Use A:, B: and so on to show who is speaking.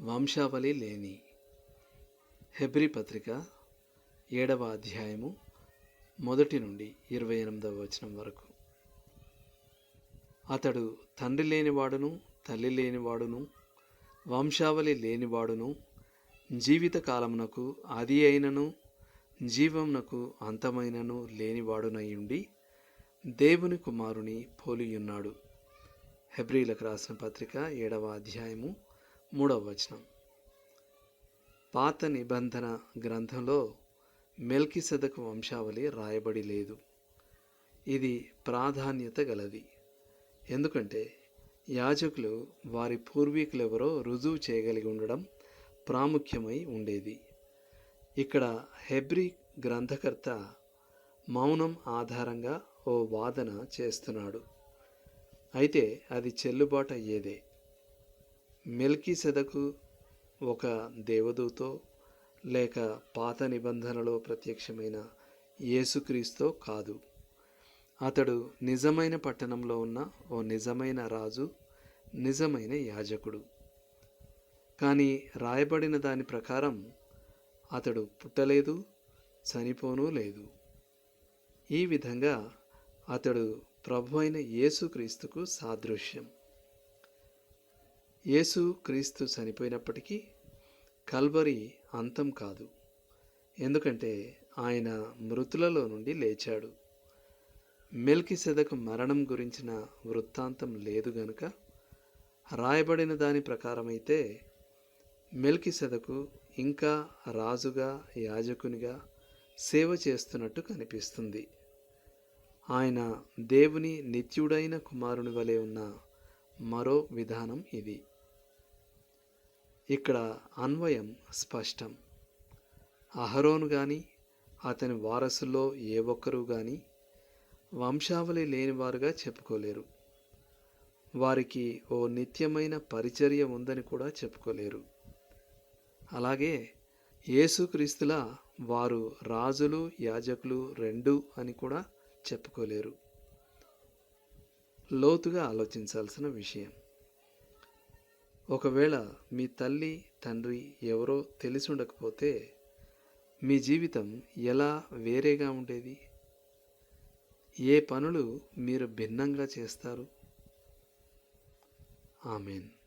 A: వంశావళి లేని హెబ్రి పత్రిక ఏడవ అధ్యాయము మొదటి నుండి ఇరవై ఎనిమిదవ వచనం వరకు. అతడు తండ్రి లేనివాడును తల్లి లేనివాడును వంశావళి లేనివాడును జీవితకాలమునకు ఆది అయినను జీవమునకు అంతమైనను లేనివాడునయుండి దేవుని కుమారుని పోలియున్నాడు. హెబ్రీలకు రాసిన పత్రిక ఏడవ అధ్యాయము మూడవ వచనం. పాత నిబంధన గ్రంథంలో మెల్కిసెదకు వంశావళి రాయబడి లేదు. ఇది ప్రాధాన్యత గలది. ఎందుకంటే యాజకులు వారి పూర్వీకులెవరో రుజువు చేయగలిగి ఉండడం ప్రాముఖ్యమై ఉండేది. ఇక్కడ హెబ్రి గ్రంథకర్త మౌనం ఆధారంగా ఓ వాదన చేస్తున్నాడు. అయితే అది చెల్లుబాటు అయ్యేదే. మెల్కీ సెదకు ఒక దేవదూతో లేక పాత నిబంధనలో ప్రత్యక్షమైన యేసుక్రీస్తో కాదు. అతడు నిజమైన పట్టణంలో ఉన్న ఓ నిజమైన రాజు నిజమైన యాజకుడు. కానీ రాయబడిన దాని ప్రకారం అతడు పుట్టలేదు చనిపోనూ లేదు. ఈ విధంగా అతడు ప్రభు అయిన యేసుక్రీస్తుకు సాదృశ్యం. యేసు క్రీస్తు చనిపోయినప్పటికీ కల్వరి అంతం కాదు. ఎందుకంటే ఆయన మృతులలో నుండి లేచాడు. మెల్కి సెదకు మరణం గురించిన వృత్తాంతం లేదు గనుక రాయబడిన దాని ప్రకారమైతే మెల్కి సెదకు ఇంకా రాజుగా యాజకునిగా సేవ చేస్తున్నట్టు కనిపిస్తుంది. ఆయన దేవుని నిత్యుడైన కుమారుని వలె ఉన్న మరో విధానం ఇది. ఇక్కడ అన్వయం స్పష్టం. అహరోను కానీ అతని వారసుల్లో ఏ ఒక్కరూ కానీ వంశావళి లేనివారుగా చెప్పుకోలేరు. వారికి ఓ నిత్యమైన పరిచర్య ఉందని కూడా చెప్పుకోలేరు. అలాగే యేసుక్రీస్తులా వారు రాజులు యాజకులు రెండు అని కూడా చెప్పుకోలేరు. లోతుగా ఆలోచించాల్సిన విషయం. ఒకవేళ మీ తల్లి తండ్రి ఎవరో తెలిసి ఉండకపోతే మీ జీవితం ఎలా వేరేగా ఉండేది? ఏ పనులు మీరు భిన్నంగా చేస్తారు? ఆమెన్.